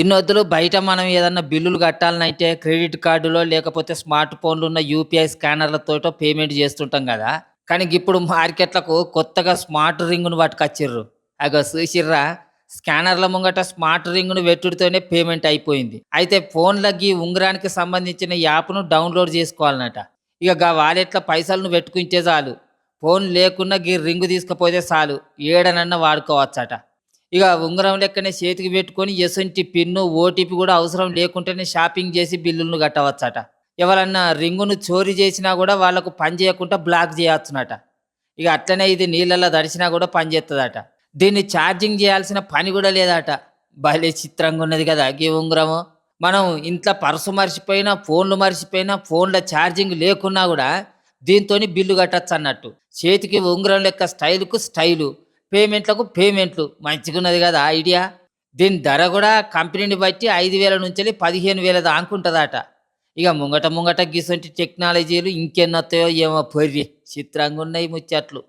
ఇన్నొద్దులు బయట మనం ఏదన్నా బిల్లులు కట్టాలనంటే క్రెడిట్ కార్డులో లేకపోతే స్మార్ట్ ఫోన్లు ఉన్న యూపీఐ స్కానర్లతోటో పేమెంట్ చేస్తుంటాం కదా. కానీ ఇప్పుడు మార్కెట్లకు కొత్తగా స్మార్ట్ రింగ్ను పట్టుకొచ్చిర్రు. అగో చూసిర్రా? స్కానర్ల ముంగట స్మార్ట్ రింగ్ను పెట్టుడితోనే పేమెంట్ అయిపోయింది. అయితే ఫోన్లకి ఉంగరానికి సంబంధించిన యాప్ను డౌన్లోడ్ చేసుకోవాలన్నట. ఇక గా వాలెట్ల పైసలను పెట్టుకుంటే చాలు. ఫోన్ లేకున్నా గీ రింగ్ తీసుకుపోతే చాలు. ఏడనన్నా వాడుకోవచ్చట. ఇక ఉంగరం లెక్కనే చేతికి పెట్టుకొని ఎసంటి పిన్ను ఓటీపీ కూడా అవసరం లేకుంటేనే షాపింగ్ చేసి బిల్లులను కట్టవచ్చట. ఎవరన్నా రింగును చోరీ చేసినా కూడా వాళ్ళకు పని చేయకుండా బ్లాక్ చేయవచ్చునట. ఇక అట్లనే ఇది నీళ్ళల్లో దడిచినా కూడా పని చేస్తుందట దీన్ని ఛార్జింగ్ చేయాల్సిన పని కూడా లేదట. భలే చిత్రంగా ఉన్నది కదా ఈ ఉంగరము. మనం ఇంట్లో పర్సు మర్చిపోయినా ఫోన్లు మర్చిపోయినా ఫోన్ల ఛార్జింగ్ లేకున్నా కూడా దీంతో బిల్లు కట్టచ్చు అన్నట్టు చేతికి ఉంగరం లెక్క స్టైల్కు స్టైలు. పేమెంట్లకు పేమెంట్లు. మంచిగున్నది కదా ఐడియా. దీని ధర కూడా కంపెనీని బట్టి ఐదు వేల నుంచి పదిహేను వేల దాకుంటుందట ఇక ముంగట ముంగట గిసొంటి టెక్నాలజీలు ఇంకెన్నొత్తాయో ఏమో పొర్రి. చిత్రంగా ఉన్నాయి ముచ్చట్లు.